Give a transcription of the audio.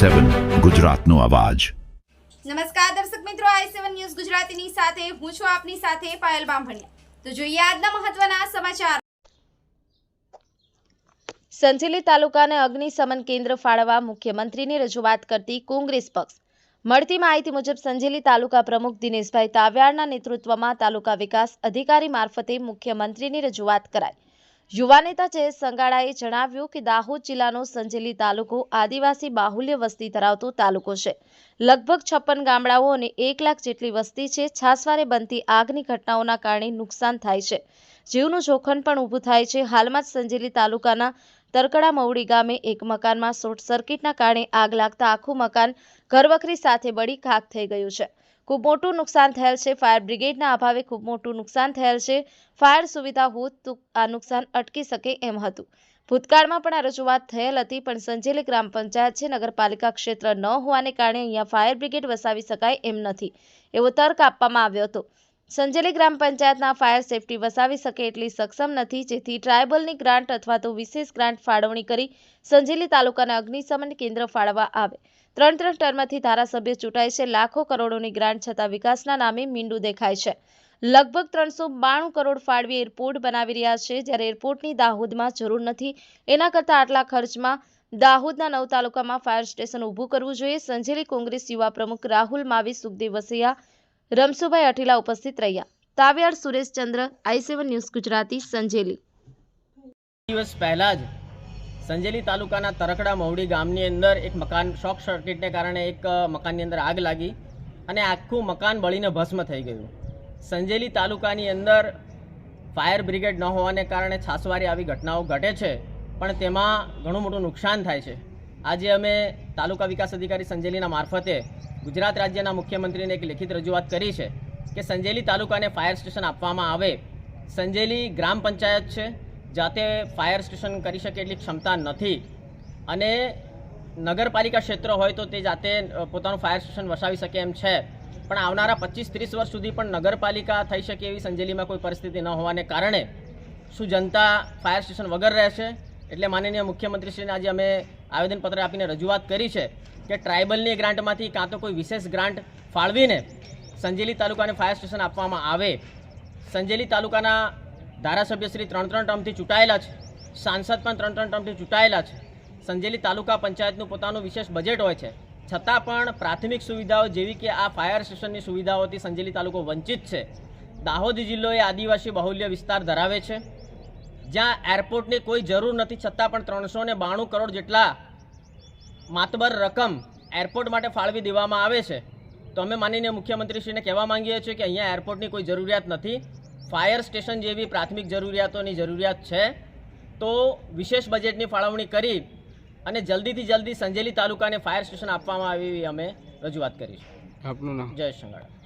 સેવન ગુજરાતનો અવાજ. નમસ્કાર દર્શક મિત્રો આઈ સેવન ન્યૂઝ ગુજરાતીની સાથે હું છું આપની સાથે પાયલ બામભણિયા. તો જોઈએ આજના મહત્વના સમાચાર. સંજેલી તાલુકાને અગ્નિશમન કેન્દ્ર ફાળવવા મુખ્યમંત્રીની રજૂઆત કરતી કોંગ્રેસ પક્ષ. મળતી માહિતી મુજબ સંજેલી તાલુકા પ્રમુખ દિનેશભાઈ તાવ્યાળના નેતૃત્વમાં તાલુકા વિકાસ અધિકારી મારફતે મુખ્યમંત્રીની રજૂઆત કરાઈ. યુવા નેતા જયેશ સંગાડાએ જણાવ્યું કે દાહોદ જિલ્લાનો સંજેલી તાલુકો આદિવાસી બાહુલ્ય વસ્તી ધરાવતો તાલુકો છે. લગભગ છપ્પન ગામડાઓ અને એક લાખ જેટલી વસ્તી છે, છાસવારે બનતી આગની ઘટનાઓના કારણે નુકસાન થાય છે. જીવનું જોખમ પણ ઊભું થાય છે. હાલમાં જ સંજેલી તાલુકાના તરકડા મવડી ગામે એક મકાનમાં શોર્ટ સર્કિટના કારણે આગ લાગતા આખું મકાન ઘરવખરી સાથે બળી ખાખ થઈ ગયું છે. ખૂબ મોટું નુકસાન થયેલ છે. ફાયર બ્રિગેડના અભાવે ખૂબ મોટું નુકસાન થયેલ છે. ફાયર સુવિધા હોત તો આ નુકસાન અટકી શકે એમ હતું. ભૂતકાળમાં પણ આ રજૂઆત થયેલ હતી, પણ સંજેલી ગ્રામ પંચાયત છે, નગરપાલિકા ક્ષેત્ર ન હોવાને કારણે અહીંયા ફાયર બ્રિગેડ વસાવી શકાય એમ નથી. એવો તર્ક આપવામાં આવ્યો હતો. સંજેલી ગ્રામ પંચાયતના ફાયર સેફટી વસાવી શકે એટલી સક્ષમ નથી, જેથી ટ્રાયબલની ગ્રાન્ટ અથવા તો વિશેષ ગ્રાન્ટ ફાળવણી કરી સંજેલી તાલુકાના અગ્નિશમન કેન્દ્ર ફાળવવા આવે. ત્રણ ત્રણ ટર્મથી ધારાસભ્ય ચૂંટાય છે. લાખો કરોડોની ગ્રાન્ટ છતાં વિકાસના નામે મીંડું દેખાય છે. લગભગ ત્રણસો બાણું કરોડ ફાળવી એરપોર્ટ બનાવી રહ્યા છે. જ્યારે એરપોર્ટની દાહોદમાં જરૂર નથી. એના કરતાં આટલા ખર્ચમાં દાહોદના નવ તાલુકામાં ફાયર સ્ટેશન ઊભું કરવું જોઈએ. સંજેલી કોંગ્રેસ યુવા પ્રમુખ રાહુલ માવી, સુખદેવ વસૈયા, રમસુભાઈ અઠીલા ઉપસ્થિત રહ્યા. Tavyal Sureshchandra, I seven news Gujarati, Sanjeli. દિવસ પહેલા જ સંજેલી તાલુકાના તરકડા મહુડી ગામની અંદર એક મકાન, શોર્ટ સર્કિટને કારણે એક મકાનની અંદર આગ લાગી અને આખું મકાન બળીને ભસ્મ થઈ ગયું. સંજેલી તાલુકાની અંદર ફાયર બ્રિગેડ ન હોવાને કારણે છાસવારી આવી ઘટનાઓ ઘટે છે, પણ તેમાં ઘણું મોટું નુકસાન થાય છે. આજે અમે તાલુકા વિકાસ અધિકારી સંજેલીના મારફતે ગુજરાત રાજ્યના મુખ્યમંત્રીને એક લેખિત રજૂઆત કરી છે કે સંજેલી તાલુકાને ફાયર સ્ટેશન આપવામાં આવે. સંજેલી ગ્રામ પંચાયત છે જાતે ફાયર સ્ટેશન કરી શકે એટલી ક્ષમતા નથી. અને નગરપાલિકા ક્ષેત્ર હોય તો તે જાતે પોતાનું ફાયર સ્ટેશન વસાવી શકે એમ છે. પણ આવનારા પચીસ ત્રીસ વર્ષ સુધી પણ નગરપાલિકા થઈ શકે એવી સંજેલીમાં કોઈ પરિસ્થિતિ ન હોવાને કારણે શું જનતા ફાયર સ્ટેશન વગર રહેશે? એટલે માનનીય મુખ્યમંત્રીશ્રીને આજે અમે આવેદનપત્ર આપીને રજૂઆત કરી છે કે ટ્રાઇબલની ગ્રાન્ટમાંથી કાં તો કોઈ વિશેષ ગ્રાન્ટ ફાળવીને સંજેલી તાલુકાને ફાયર સ્ટેશન આપવામાં આવે. સંજેલી તાલુકાના ધારાસભ્યશ્રી ત્રણ ત્રણ ટર્મથી ચૂંટાયેલા છે. સાંસદ પણ ત્રણ ત્રણ ટર્મથી ચૂંટાયેલા છે. સંજેલી તાલુકા પંચાયતનું પોતાનું વિશેષ બજેટ હોય છે. છતાં પણ પ્રાથમિક સુવિધાઓ જેવી કે આ ફાયર સ્ટેશનની સુવિધાઓથી સંજેલી તાલુકો વંચિત છે. દાહોદ જિલ્લો એ આદિવાસી બાહુલ્ય વિસ્તાર ધરાવે છે. જ્યાં એરપોર્ટની કોઈ જરૂર નથી, છતાં પણ ત્રણસો ને બાણું કરોડ જેટલા માતબર રકમ એરપોર્ટ માટે ફાળવી દેવામાં આવે છે. તો અમે માનીને મુખ્યમંત્રીશ્રીને કહેવા માંગીએ છીએ કે અહીંયા એરપોર્ટની કોઈ જરૂરિયાત નથી. ફાયર સ્ટેશન જેવી પ્રાથમિક જરૂરિયાતોની જરૂરિયાત છે. તો વિશેષ બજેટની ફાળવણી કરી અને જલ્દીથી જલ્દી સંજેલી તાલુકાને ફાયર સ્ટેશન આપવામાં આવે એવી અમે રજૂઆત કરીશું. આપનું નામ? જય સંગાડા